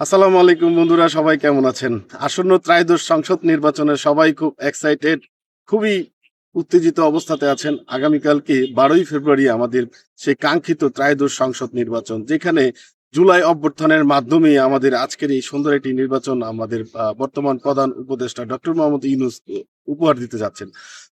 আসসালামু আলাইকুম বন্ধুরা, সবাই কেমন আছেন? আসন্ন ত্রাইদশ সংসদ নির্বাচনে সবাই খুব এক্সাইটেড খুবই উত্তেজিত অবস্থাতে আছেন। আগামীকালকে বারোই ফেব্রুয়ারি আমাদের সেই কাঙ্ক্ষিত ত্রাইদশ সংসদ নির্বাচন, যেখানে জুলাই অভ্যর্থনের মাধ্যমে আমাদের আজকের এই সুন্দর একটি নির্বাচন আমাদের বর্তমান প্রধান উপদেষ্টা ডক্টর মোহাম্মদ ইউনুস উপহার দিতে যাচ্ছেন।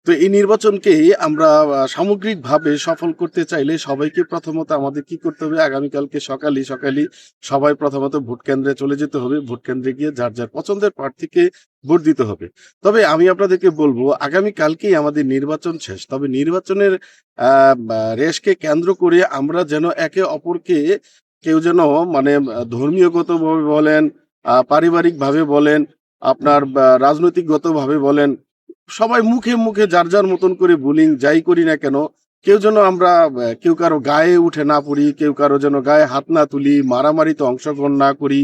তো এই নির্বাচনকে আমরা সামগ্রিকভাবে সফল করতে চাইলে সবাইকে প্রথমত আমাদের কি করতে হবে? আগামীকালকে সকালে সকালে সবাই প্রথমত ভোট কেন্দ্রে চলে যেতে হবে। ভোট কেন্দ্রে গিয়ে যার যার পছন্দের প্রার্থীকে ভোট দিতে হবে। তবে আমি আপনাদেরকে বলব আগামী কালকেই আমাদের নির্বাচন শেষ। তবে নির্বাচনের রেশকে কেন্দ্র করে আমরা যেন একে অপরকে কেউ যেন মানে ধর্মীয়গত ভাবে বলেন পারিবারিক ভাবে বলেন, আপনার রাজনৈতিক ভাবে বলেন সবাই মুখে মুখে যার যার মতন করে বুলিং যাই করি না কেন, কেউ যেন আমরা কেউ কারও গায়ে উঠে না পড়ি, কেউ কারও যেন গায়ে হাত না তুলি, মারামারিতে অংশগ্রহণ না করি,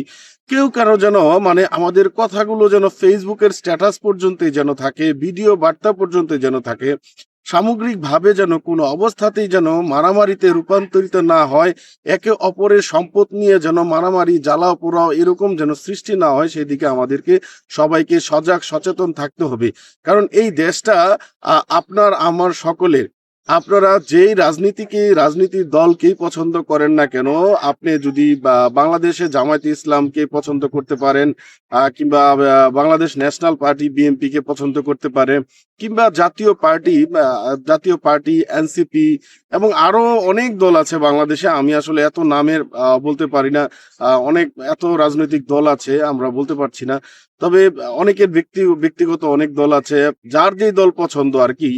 কেউ কারও যেন মানে আমাদের কথাগুলো যেন ফেসবুকের স্ট্যাটাস পর্যন্তই যেন থাকে ভিডিও বার্তা পর্যন্ত যেন থাকে সামগ্রিকভাবে যেন কোনো অবস্থাতেই যেন মারামারিতে রূপান্তরিত না হয়, একে অপরের সম্পদ নিয়ে যেন মারামারি, জ্বালাও পোড়াও এরকম যেন সৃষ্টি না হয়, সেদিকে আমাদেরকে সবাইকে সজাগ, সচেতন থাকতে হবে। কারণ এই দেশটা আপনার, আমার সকলের আপনারা যেই রাজনীতিকে, রাজনীতির দলকেই পছন্দ করেন না কেন, আপনি যদি বাংলাদেশে জামায়াতে ইসলামকে পছন্দ করতে পারেন কিংবা বাংলাদেশ ন্যাশনাল পার্টি বিএনপি কে পছন্দ করতে পারে কিংবা জাতীয় পার্টি জাতীয় পার্টি, এনসিপি এবং আরও অনেক দল আছে বাংলাদেশে, আমি আসলে এত নামের বলতে পারি না অনেক, এত রাজনৈতিক দল আছে, আমরা বলতে পারছি না, তবে অনেকের ব্যক্তি, ব্যক্তিগত অনেক দল আছে, যার যেই দল পছন্দ আর কি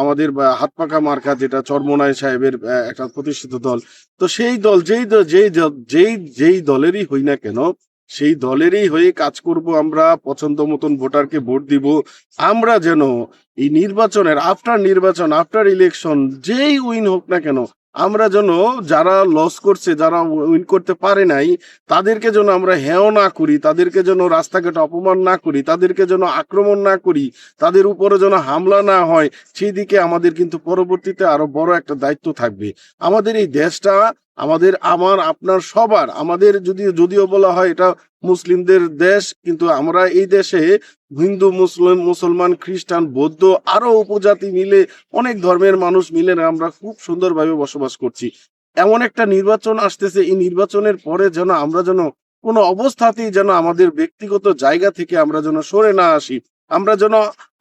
আমাদের হাতপাকা হাত পাকা মার্কা যেটা চরমনাই সাহেবের একটা প্রতিষ্ঠিত দল। তো সেই দল, যেই যেই যেই যেই দলেরই হই না কেন, সেই দলেরই হয়ে কাজ করব আমরা, পছন্দ মতন ভোটারকে ভোট দিব। আমরা যেন এই নির্বাচনের আফটার নির্বাচন আফটার ইলেকশন যেই উইন হোক না কেন আমরা যেন যারা লস করছে, যারা উইন করতে পারে নাই, তাদেরকে যেন আমরা হেও না করি, তাদেরকে যেন রাস্তাঘাটে অপমান না করি, তাদেরকে যেন আক্রমণ না করি, তাদের উপরে যেন হামলা না হয়, সেই দিকে আমাদের কিন্তু পরবর্তীতে আরও বড় একটা দায়িত্ব থাকবে। আমাদের এই দেশটা, আমাদের আমার, আপনার সবার, আমাদের যদি, যদিও বলা হয় এটা মুসলিমদের দেশ, কিন্তু আমরা এই দেশে হিন্দু, মুসলিম, মুসলমান, খ্রিস্টান, বৌদ্ধ, আরও উপজাতি মিলে অনেক ধর্মের মানুষ মিলে আমরা খুব সুন্দরভাবে বসবাস করছি। এমন একটা নির্বাচন আসতেছে, এই নির্বাচনের পরে যেন আমরা যেন কোনো অবস্থাতেই যেন আমাদের ব্যক্তিগত জায়গা থেকে আমরা যেন সরে না আসি। আমরা যেন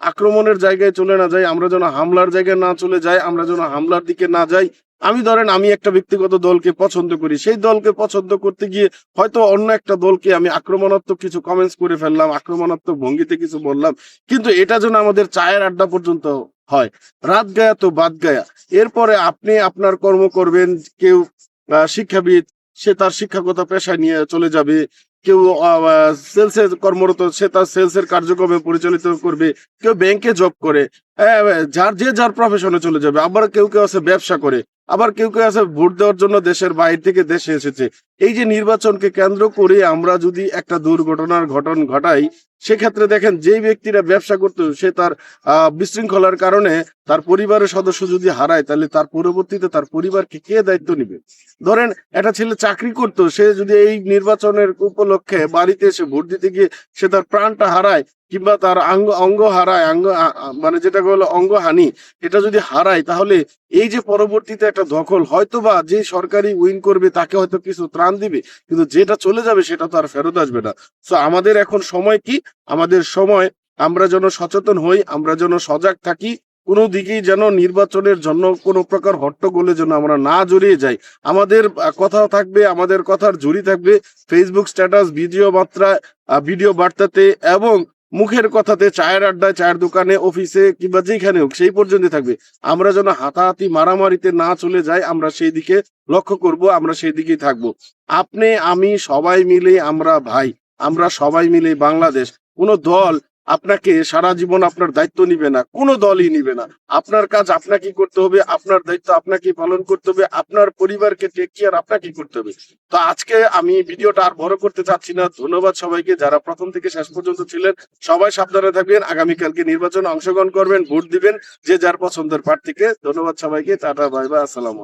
আক্রমণের জায়গায় চলে না যাই, আমরা যেন হামলার জায়গায় না চলে যাই, আমরা যেন হামলার দিকে না যাই আমি ধরেন, আমি একটা ব্যক্তিগত দলকে পছন্দ করি। সেই দলকে পছন্দ করতে গিয়ে হয়তো অন্য একটা দলকে আমি আক্রমণাত্মক কিছু কমেন্টস করে ফেললাম, আক্রমণাত্মক ভঙ্গিতে কিছু বললাম, কিন্তু এটা যেন আমাদের চায়ের আড্ডা পর্যন্ত হয়। রাত গায়া তো বাদ গায়া। এরপরে আপনি আপনার কর্ম করবেন, কেউ শিক্ষাবিদ, সে তার শিক্ষাগত পেশা নিয়ে চলে যাবে, কেউ সেলসে কর্মরত, সে তার সেলসের কার্যক্রমে পরিচালিত করবে, কেউ ব্যাংকে জব করে। যার যে যার প্রফেশনে চলে যাবে। আবার কেউ কেউ আছে ব্যবসা করে, আবার কেউ কেউ আছে ভোট দেওয়ার জন্য দেশের বাইরে থেকে দেশে এসেছে। এই যে নির্বাচনকে কেন্দ্র করে আমরা যদি একটা দুর্ঘটনার ঘটন ঘটাই, সেক্ষেত্রে দেখেন যে ব্যক্তিরা ব্যবসা করতো, সে তার বিশৃঙ্খলার কারণে তার পরিবারের সদস্য যদি হারায়, তাহলে তার পরবর্তীতে তার পরিবারকে কে দায়িত্ব নিবে? ধরেন একটা ছেলে চাকরি করতো, সে যদি এই নির্বাচনের উপলক্ষে বাড়িতে এসে ভোট দিতে গিয়ে সে তার প্রাণটা হারায় কিংবা তার অঙ্গ অঙ্গ হারায় অঙ্গ আ- আ- মানে যেটা হলো অঙ্গহানি এটা যদি হারায়, তাহলে এই যে পরবর্তীতে একটা দখল হয়তো বা যে সরকারি উইন করবে, তাকে হয়তো কিছু ত্রাণ দিবে, কিন্তু যেটা চলে যাবে, সেটা তো আর ফেরত আসবে না। তো আমাদের এখন সময় কি? আমাদের সময়, আমরা যেন সচেতন হই, আমরা যেন সজাগ থাকি, কোনো দিকেই যেন নির্বাচনের জন্য কোনো প্রকার হট্টগোলে যেন আমরা না জড়িয়ে যাই। আমাদের কথা থাকবে, আমাদের কথার জুড়ি থাকবে ফেসবুক স্ট্যাটাস ভিডিও মাত্রা ভিডিও বার্তাতে এবং মুখের কথাতে চায়ের আড্ডায় চায়ের দোকানে, অফিসে কিংবা যেখানে হোক, সেই পর্যন্ত থাকবে। আমরা যেন হাতাহাতি, মারামারিতে না চলে যাই, আমরা সেই দিকে লক্ষ্য করব, আমরা সেই দিকেই থাকব। আপনি, আমি সবাই মিলে আমরা ভাই, আমরা সবাই মিলে বাংলাদেশ। কোন দল আপনাকে সারা জীবন আপনার দায়িত্ব নিবে না, কোনো দলই নিবে না। আপনার কাজ আপনাকে করতে হবে, আপনার দায়িত্ব আপনাকে পালন করতে হবে, আপনার পরিবারকে টেক কেয়ার আপনাকে করতে হবে। তো আজকে আমি ভিডিওটা আর বড় করতে চাচ্ছি না। ধন্যবাদ সবাইকে, যারা প্রথম থেকে শেষ পর্যন্ত ছিলেন, সবাই সাবধানে থাকবেন, আগামীকালকে নির্বাচনে অংশগ্রহণ করবেন, ভোট দিবেন, যে যার পছন্দের প্রার্থীকে। ধন্যবাদ সবাইকে, টাটা বাই বাই আসসালামু